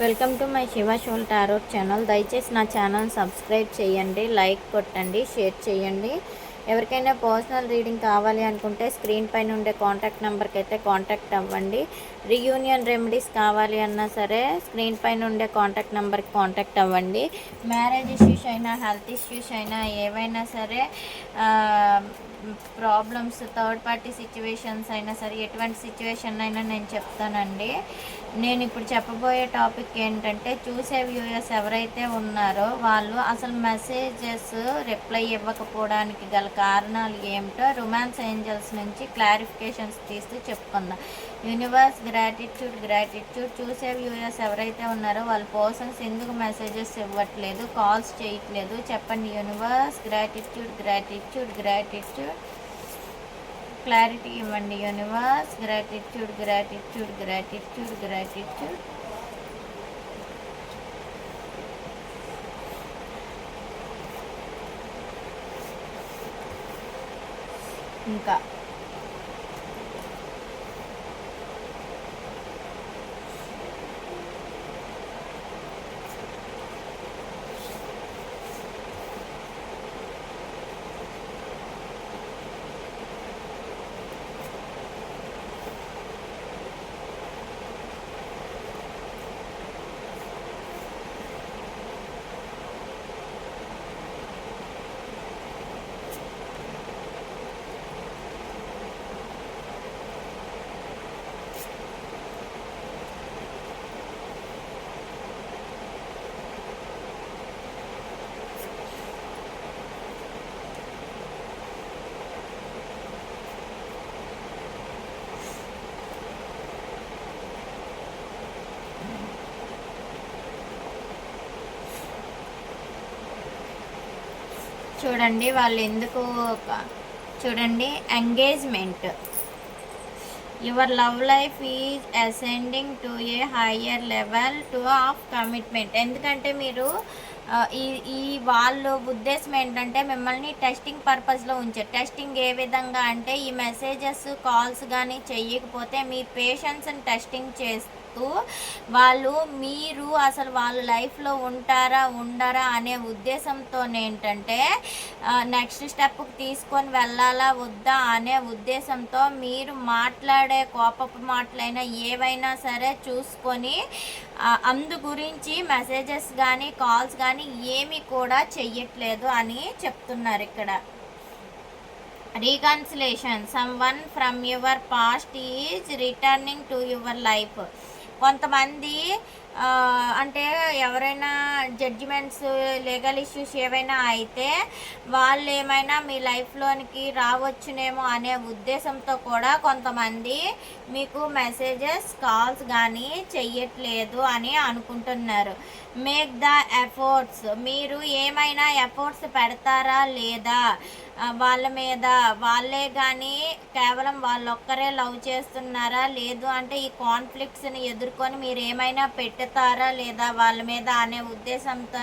Welcome to my Shiva soul tarot channel. దయచేసి నా channel subscribe చేయండి లైక్ కొట్టండి షేర్ చేయండి. ఎవరికైనా పర్సనల్ రీడింగ్ కావాలి అనుకుంటే స్క్రీన్ పైన ఉండే కాంటాక్ట్ నెంబర్కి అయితే కాంటాక్ట్ అవ్వండి. రీయూనియన్ రెమెడీస్ కావాలి అన్నా సరే స్క్రీన్ పైన ఉండే కాంటాక్ట్ నెంబర్కి కాంటాక్ట్ అవ్వండి. మ్యారేజ్ ఇష్యూస్ అయినా హెల్త్ ఇష్యూస్ అయినా ఏవైనా సరే ప్రాబ్లమ్స్ థర్డ్ పార్టీ సిచ్యువేషన్స్ అయినా సరే ఎటువంటి సిచ్యువేషన్ అయినా నేను చెప్తానండి. నేను ఇప్పుడు చెప్పబోయే టాపిక్ ఏంటంటే చూసే వ్యూయర్స్ ఎవరైతే ఉన్నారో వాళ్ళు అసలు మెసేజెస్ రిప్లై ఇవ్వకపోవడానికి గల కారణాలు ఏమిటో రొమాన్స్ ఏంజల్స్ నుంచి క్లారిఫికేషన్స్ తీస్తూ చెప్పుకుందాం. Universe gratitude gratitude. చూసే వ్యూయర్స్ ఎవరైతే ఉన్నారో వాళ్ళ పర్సన్స్ ఎందుకు మెసేజెస్ ఇవ్వట్లేదు కాల్స్ చేయట్లేదు? చెప్పండి. Universe gratitude gratitude gratitude. Clarity ఇవ్వండి. Universe gratitude gratitude gratitude gratitude. ఇంకా చూడండి వాళ్ళు ఎందుకు చూడండి engagement your love life is ascending to a higher level to of commitment ఎందుకంటే మీరు ఈ ఈ వాళ్ళు ఉద్దేశం ఏంటంటే మిమ్మల్ని టెస్టింగ్ పర్పస్లో ఉంచారు. టెస్టింగ్ ఏ విధంగా అంటే ఈ మెసేజెస్ కాల్స్ కానీ చెయ్యకపోతే మీ పేషెంట్స్ని టెస్టింగ్ చేస్తే వాళ్ళు మీరు అసలు వాళ్ళ లైఫ్లో ఉంటారా ఉండరా అనే ఉద్దేశంతో ఏంటంటే నెక్స్ట్ స్టెప్కి తీసుకొని వెళ్ళాలా వద్దా అనే ఉద్దేశంతో మీరు మాట్లాడే కోపపు మాటలైనా ఏవైనా సరే చూసుకొని అందు గురించి మెసేజెస్ కానీ కాల్స్ కానీ ఏమి కూడా చెయ్యట్లేదు అని చెప్తున్నారు ఇక్కడ. Reconciliation someone from your past is returning to your life కొంతమంది అంటే ఎవరైనా జడ్జిమెంట్స్ లీగల్ ఇష్యూస్ ఏవైనా అయితే వాళ్ళు ఏమైనా మీ లైఫ్లోనికి రావచ్చునేమో అనే ఉద్దేశంతో కూడా కొంతమంది మీకు మెసేజెస్ కాల్స్ కానీ చెయ్యట్లేదు అని అనుకుంటున్నారు. మేక్ ద ఎఫర్ట్స్ మీరు ఏమైనా ఎఫర్ట్స్ పెడతారా లేదా? వాళ్ళ మీద. వాళ్ళే కానీ కేవలం వాళ్ళొక్కరే లవ్ చేస్తున్నారా? లేదు అంటే ఈ కాన్ఫ్లిక్ట్స్ని ఎదుర్కొని మీరు ఏమైనా పెట్టుతారా లేదా వాళ్ళ మీద అనే ఉద్దేశంతో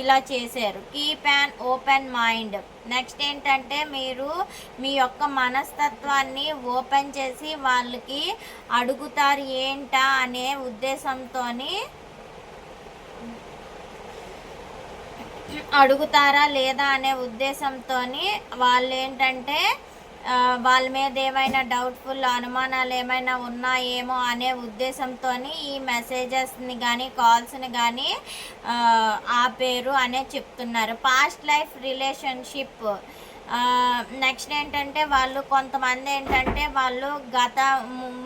ఇలా చేశారు. Keep an open mind next ఏంటంటే మీరు మీ యొక్క మనస్తత్వాన్ని ఓపెన్ చేసి వాళ్ళకి అడుగుతారు ఏంటా అనే ఉద్దేశంతో అడుగుతారా లేదా అనే ఉద్దేశంతో వాళ్ళు ఏంటంటే వాళ్ళ మీద ఏమైనా డౌట్ఫుల్ అనుమానాలు ఏమైనా ఉన్నాయేమో అనే ఉద్దేశంతో ఈ మెసేజెస్ని కానీ కాల్స్ని కానీ ఆపేరు అనే చెప్తున్నారు. పాస్ట్ లైఫ్ రిలేషన్షిప్ నెక్స్ట్ ఏంటంటే వాళ్ళు కొంతమంది ఏంటంటే వాళ్ళు గత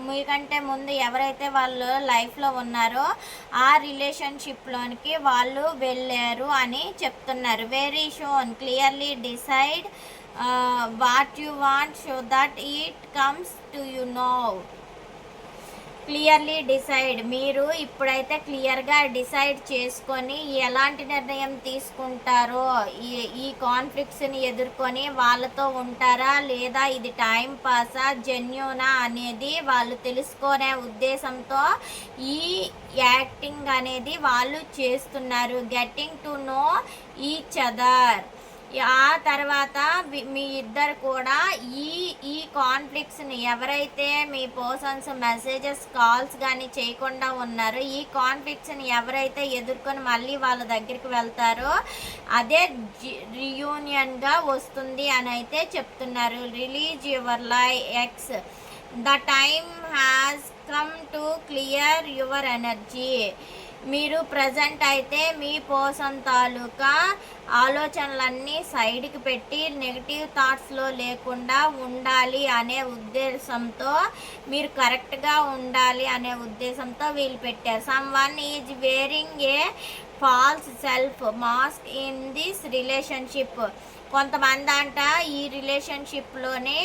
మీకంటే ముందు ఎవరైతే వాళ్ళు లైఫ్లో ఉన్నారో ఆ రిలేషన్షిప్లోనికి వాళ్ళు వెళ్ళారు అని చెప్తున్నారు. Very soon clearly decide what you want so that it comes to you now clearly decide. మీరు ఇప్పుడైతే క్లియర్గా డిసైడ్ చేసుకొని ఎలాంటి నిర్ణయం తీసుకుంటారో ఈ ఈ కాన్ఫ్లిక్ట్స్ని ఎదుర్కొని వాళ్ళతో ఉంటారా లేదా ఇది టైం పాసా జెన్యునా అనేది వాళ్ళు తెలుసుకునే ఉద్దేశంతో ఈ యాక్టింగ్ అనేది వాళ్ళు చేస్తున్నారు. Getting to know each other. ఆ తర్వాత మీ ఇద్దరు కూడా ఈ ఈ కాన్ఫ్లిక్ట్స్ని ఎవరైతే మీ పర్సన్స్ మెసేజెస్ కాల్స్ కానీ చేయకుండా ఉన్నారో ఈ కాన్ఫ్లిక్ట్స్ని ఎవరైతే ఎదుర్కొని మళ్ళీ వాళ్ళ దగ్గరికి వెళ్తారో అదే రియూనియన్గా వస్తుంది అని అయితే చెప్తున్నారు. Release your lies the time has come to clear your energy మీరు ప్రజెంట్ అయితే మీ పోసం తాలూకా ఆలోచనలన్నీ సైడ్కి పెట్టి నెగిటివ్ థాట్స్లో లేకుండా ఉండాలి అనే ఉద్దేశంతో మీరు కరెక్ట్గా ఉండాలి అనే ఉద్దేశంతో వీళ్ళు పెట్టారు. Someone is wearing a false self mask in this relationship కొంతమంది అంట ఈ రిలేషన్షిప్లోనే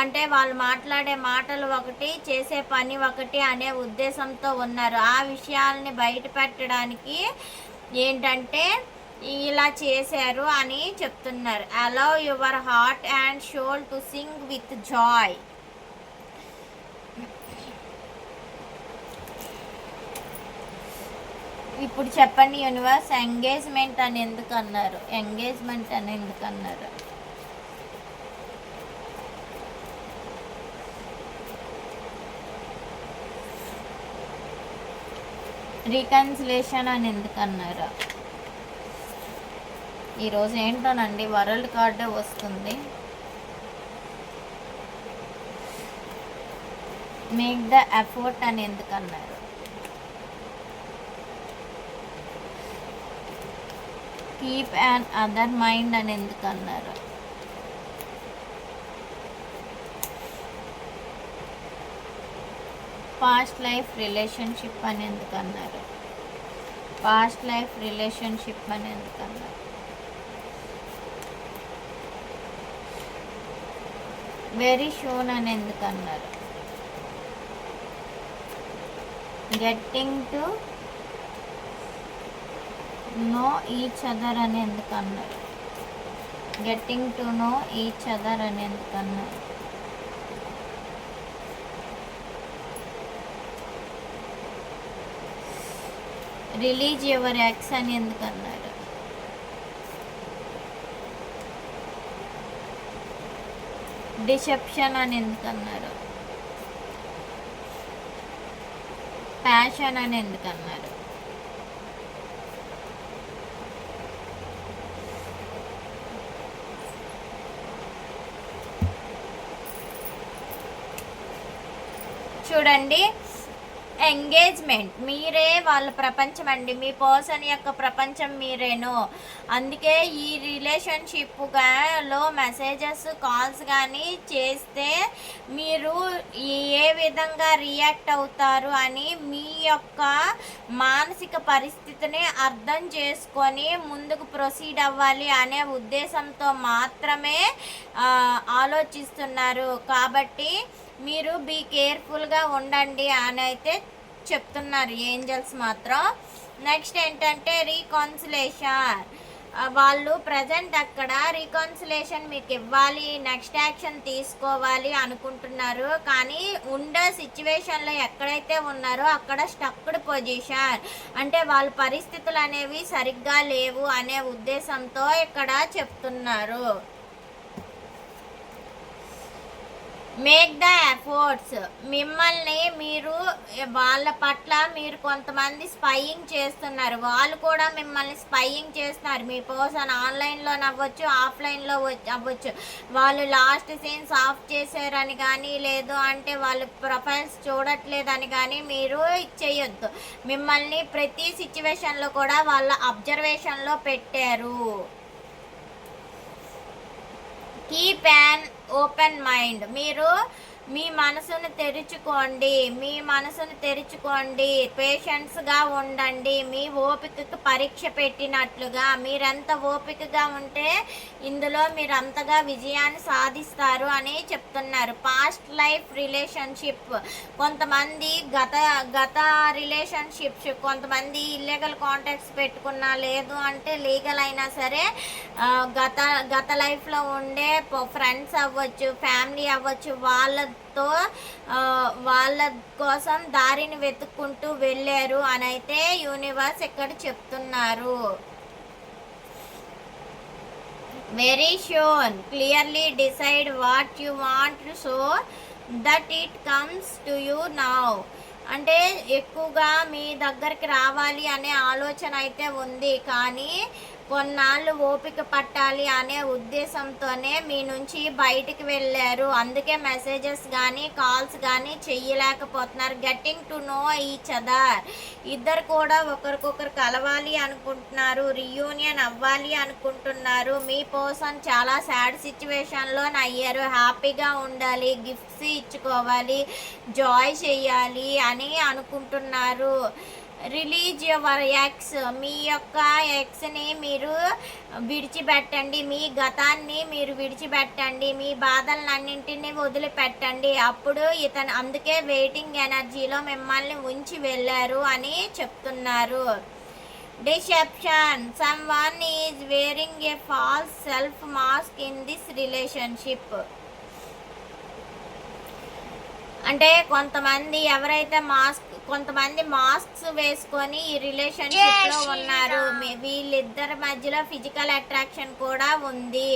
అంటే వాళ్ళు మాట్లాడే మాటలు ఒకటి చేసే పని ఒకటి అనే ఉద్దేశంతో ఉన్నారు. ఆ విషయాల్ని బయట పెట్టడానికి ఏంటంటే ఇలా చేశారు అని చెప్తున్నారు. Allow your heart and soul to sing with joy ఇప్పుడు చెప్పండి యూనివర్స్ ఎంగేజ్మెంట్ అని ఎందుకు అన్నారు? ఎంగేజ్మెంట్ అని ఎందుకు అన్నారు? రీకన్సిలేషన్ అని ఎందుకు అన్నారు? ఈరోజు ఏంటోనండి వరల్డ్ కార్డే వస్తుంది. మేక్ ద ఎఫర్ట్ అని ఎందుకు అన్నారు? కీప్ అండ్ అదర్ మైండ్ అని ఎందుకు అన్నారు? పాస్ట్ లైఫ్ రిలేషన్షిప్ అని ఎందుకు అన్నారు? పాస్ట్ లైఫ్ రిలేషన్షిప్ అని ఎందుకు అన్నారు? వెరీ షూన్ అని ఎందుకు అన్నారు? Getting to know each other అని ఎందుకు అన్నారు getting to know each other అని ఎందుకు అన్నారు రిలీజ్ యువర్ యాక్స్ అని ఎందుకు అన్నారు డిసెప్షన్ అని ఎందుకు అన్నారు ప్యాషన్ అని ఎందుకు అన్నారు చూడండి. ఎంగేజ్మెంట్ మీరే వాళ్ళ ప్రపంచం అండి. మీ పర్సన్ యొక్క ప్రపంచం మీరేను. అందుకే ఈ రిలేషన్షిప్లో మెసేజెస్ కాల్స్ కానీ చేస్తే మీరు ఏ విధంగా రియాక్ట్ అవుతారు అని మీ యొక్క మానసిక పరిస్థితిని అర్థం చేసుకొని ముందుకు ప్రొసీడ్ అవ్వాలి అనే ఉద్దేశంతో మాత్రమే ఆలోచిస్తున్నారు. కాబట్టి మీరు బీ కేర్ఫుల్గా ఉండండి అని అయితే చెప్తున్నారు ఏంజల్స్ మాత్రం. నెక్స్ట్ ఏంటంటే రీకాన్సిలేషన్ వాళ్ళు ప్రజెంట్ అక్కడ రీకాన్సిలేషన్ మీకు ఇవ్వాలి నెక్స్ట్ యాక్షన్ తీసుకోవాలి అనుకుంటున్నారు. కానీ ఉండే సిచ్యువేషన్లో ఎక్కడైతే ఉన్నారో అక్కడ స్టక్డ్ పొజిషన్ అంటే వాళ్ళ పరిస్థితులు అనేవి సరిగ్గా లేవు అనే ఉద్దేశంతో ఇక్కడ చెప్తున్నారు. మేక్ ద ఎఫోర్ట్స్ మిమ్మల్ని మీరు వాళ్ళ పట్ల మీరు కొంతమంది స్పైయింగ్ చేస్తున్నారు. వాళ్ళు కూడా మిమ్మల్ని స్పైయింగ్ చేస్తున్నారు. మీ పర్సన్ ఆన్లైన్లో అవ్వచ్చు ఆఫ్లైన్లో అవ్వచ్చు. వాళ్ళు లాస్ట్ సీన్స్ ఆఫ్ చేశారని కానీ లేదు అంటే వాళ్ళు ప్రొఫైల్స్ చూడట్లేదని కానీ మీరు చేయొద్దు. మిమ్మల్ని ప్రతి సిచ్యువేషన్లో కూడా వాళ్ళ అబ్జర్వేషన్లో పెట్టారు. Keep an open mind. మీరు మీ మనసును తెరుచుకోండి మీ మనసును తెరుచుకోండి పేషెన్స్గా ఉండండి మీ ఓపికకు పరీక్ష పెట్టినట్లుగా మీరెంత ఓపికగా ఉంటే ఇందులో మీరు అంతగా విజయాన్ని సాధిస్తారు అని చెప్తున్నారు. పాస్ట్ లైఫ్ రిలేషన్షిప్ కొంతమంది గత గత రిలేషన్షిప్స్ కొంతమంది ఇల్లీగల్ కాంటాక్ట్స్ పెట్టుకున్నా లేదు అంటే లీగల్ అయినా సరే గత గత లైఫ్లో ఉండే ఫ్రెండ్స్ అవ్వచ్చు ఫ్యామిలీ అవ్వచ్చు వాళ్ళ ఆ, వాళ్ళ కోసం దారిని వెతుక్కుంటూ వెళ్ళారు అని అయితే యూనివర్స్ ఇక్కడ చెప్తున్నారు. Very soon clearly decide what you want so that it comes to you now అంటే ఎక్కువగా మీ దగ్గరికి రావాలి అనే ఆలోచన అయితే ఉంది. కానీ కొన్నాళ్ళు ఓపిక పట్టాలి అనే ఉద్దేశంతోనే మీ నుంచి బయటికి వెళ్ళారు. అందుకే మెసేజెస్ కానీ కాల్స్ కానీ చెయ్యలేకపోతున్నారు. Getting to know each other. ఇద్దరు కూడా ఒకరికొకరు కలవాలి అనుకుంటున్నారు రియూనియన్ అవ్వాలి అనుకుంటున్నారు. మీ పర్సన్ చాలా సాడ్ సిచ్యువేషన్లో అయ్యారు. హ్యాపీగా ఉండాలి గిఫ్ట్స్ ఇచ్చుకోవాలి జాయ్ చేయాలి అని అనుకుంటున్నారు. Release your ex. మీ యొక్క ఎక్స్ని మీరు విడిచిపెట్టండి. మీ గతాన్ని మీరు విడిచిపెట్టండి. మీ బాధలన్నింటినీ వదిలిపెట్టండి. అప్పుడు ఇతను అందుకే వెయిటింగ్ ఎనర్జీలో మిమ్మల్ని ఉంచి వెళ్ళారు అని చెప్తున్నారు. Deception. Someone is wearing a false self mask in this relationship అంటే కొంతమంది ఎవరైతే మాస్క్ కొంతమంది మాస్క్స్ వేసుకొని ఈ రిలేషన్షిప్లో ఉన్నారు. వీళ్ళిద్దరి మధ్యలో ఫిజికల్ అట్రాక్షన్ కూడా ఉంది.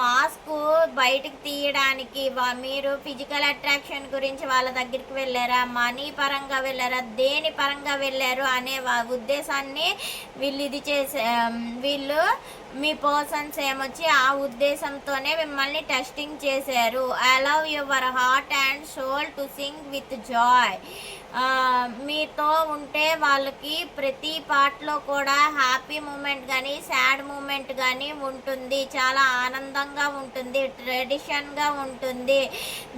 మాస్క్ బయటికి తీయడానికి మీరు ఫిజికల్ అట్రాక్షన్ గురించి వాళ్ళ దగ్గరికి వెళ్ళారా? మనీ పరంగా వెళ్ళారా? దేని పరంగా వెళ్ళారు? అనే ఉద్దేశాన్ని వీళ్ళు ఇది చేసే వీళ్ళు మీ పర్సన్స్ ఏమొచ్చి ఆ ఉద్దేశంతోనే మిమ్మల్ని టెస్టింగ్ చేశారు. Allow your heart and soul to sing with joy మీతో ఉంటే వాళ్ళకి ప్రతి పార్ట్లో కూడా హ్యాపీ మూమెంట్ కానీ సాడ్ మూమెంట్ కానీ ఉంటుంది. చాలా ఆనందంగా ఉంటుంది ట్రెడిషన్గా ఉంటుంది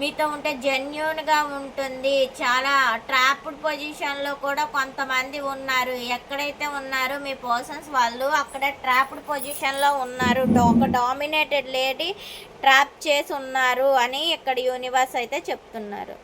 మీతో ఉంటే జెన్యున్గా ఉంటుంది. చాలా ట్రాప్డ్ పొజిషన్లో కూడా కొంతమంది ఉన్నారు. ఎక్కడైతే ఉన్నారో మీ పర్సన్స్ వాళ్ళు అక్కడ ట్రాప్డ్ పొజిషన్లో ఉన్నారు. ఒక డామినేటెడ్ లేడీ ట్రాప్ చేసి ఉన్నారు అని ఇక్కడ యూనివర్స్ అయితే చెప్తున్నారు.